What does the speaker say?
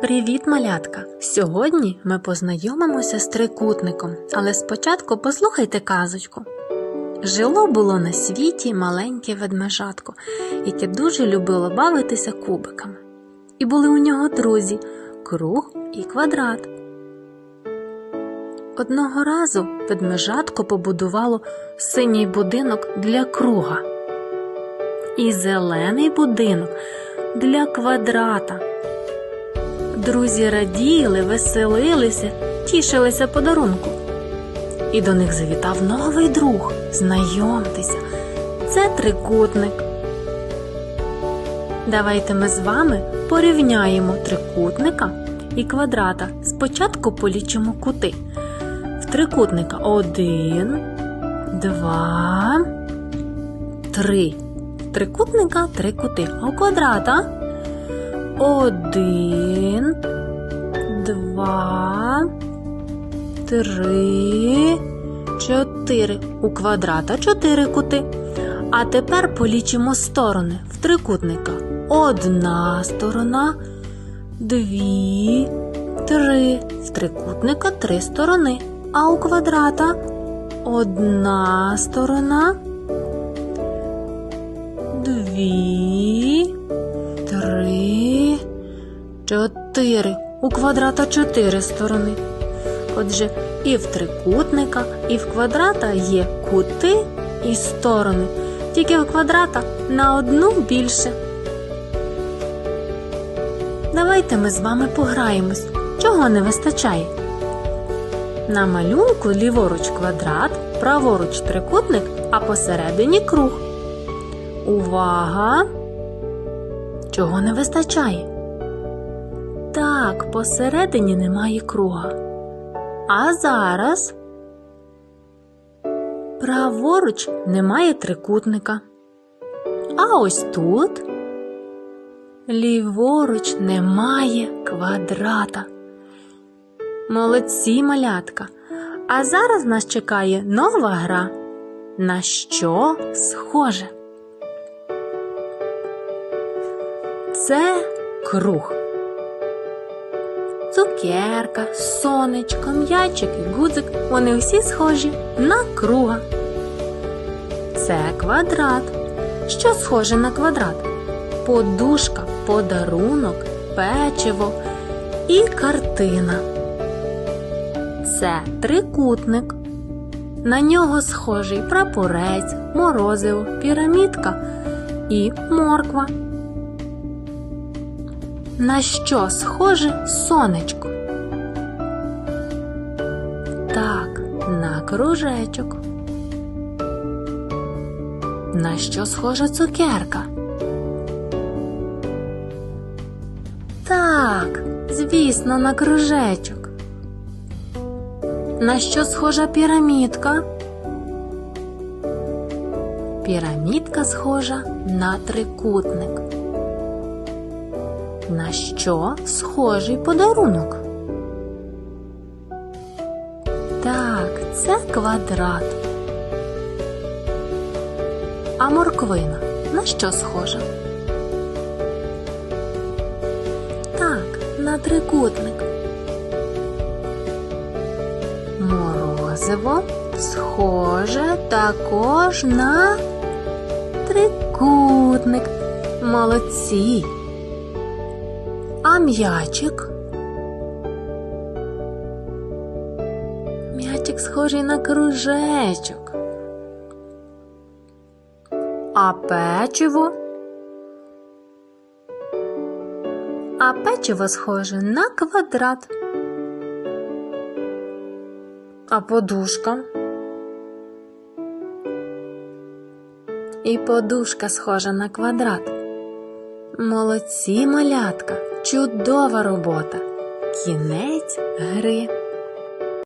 Привіт, малятка! Сьогодні ми познайомимося з трикутником, але спочатку послухайте казочку. Жило було на світі маленьке ведмежатко, яке дуже любило бавитися кубиками. І були у нього друзі круг і квадрат. Одного разу ведмежатко побудувало синій будинок для круга і зелений будинок для квадрата. Друзі раділи, веселилися, тішилися подарунку. І до них завітав новий друг. Знайомтеся, це трикутник. Давайте ми з вами порівняємо трикутника і квадрата. Спочатку полічимо кути. В трикутника один, два, три. Трикутника три кути. А у квадрата один, два, три, чотири. У квадрата чотири кути. А тепер полічимо сторони в трикутника. Одна сторона, дві, три. В трикутника три сторони. А у квадрата одна сторона, 4 у квадрата чотири сторони. Отже, і в трикутника, і в квадрата є кути і сторони. Тільки в квадрата на одну більше. Давайте ми з вами пограємось. Чого не вистачає? На малюнку ліворуч квадрат, праворуч трикутник, а посередині круг. Увага! Чого не вистачає? Так, посередині немає круга. А зараз праворуч немає трикутника. А ось тут ліворуч немає квадрата. Молодці малятка. А зараз нас чекає нова гра. На що схоже? Це круг. Цукерка, сонечко, м'ячик і гудзик вони всі схожі на круга. Це квадрат. Що схоже на квадрат? Подушка, подарунок, печиво і картина. Це трикутник. На нього схожий прапорець, морозиво, пірамідка і морква. На що схоже сонечко? Так, на кружечок. На що схожа цукерка? Так, звісно, на кружечок. На що схожа пірамідка? Пірамідка схожа на трикутник. На що схожий подарунок? Так, це квадрат. А морквина на що схожа? Так, на трикутник. Морозиво схоже також на трикутник. Молодці. А м'ячик? М'ячик схожий на кружечок. А печиво? А печиво схоже на квадрат. А подушка? І подушка схожа на квадрат. Молодці малятка, чудова робота. Кінець гри.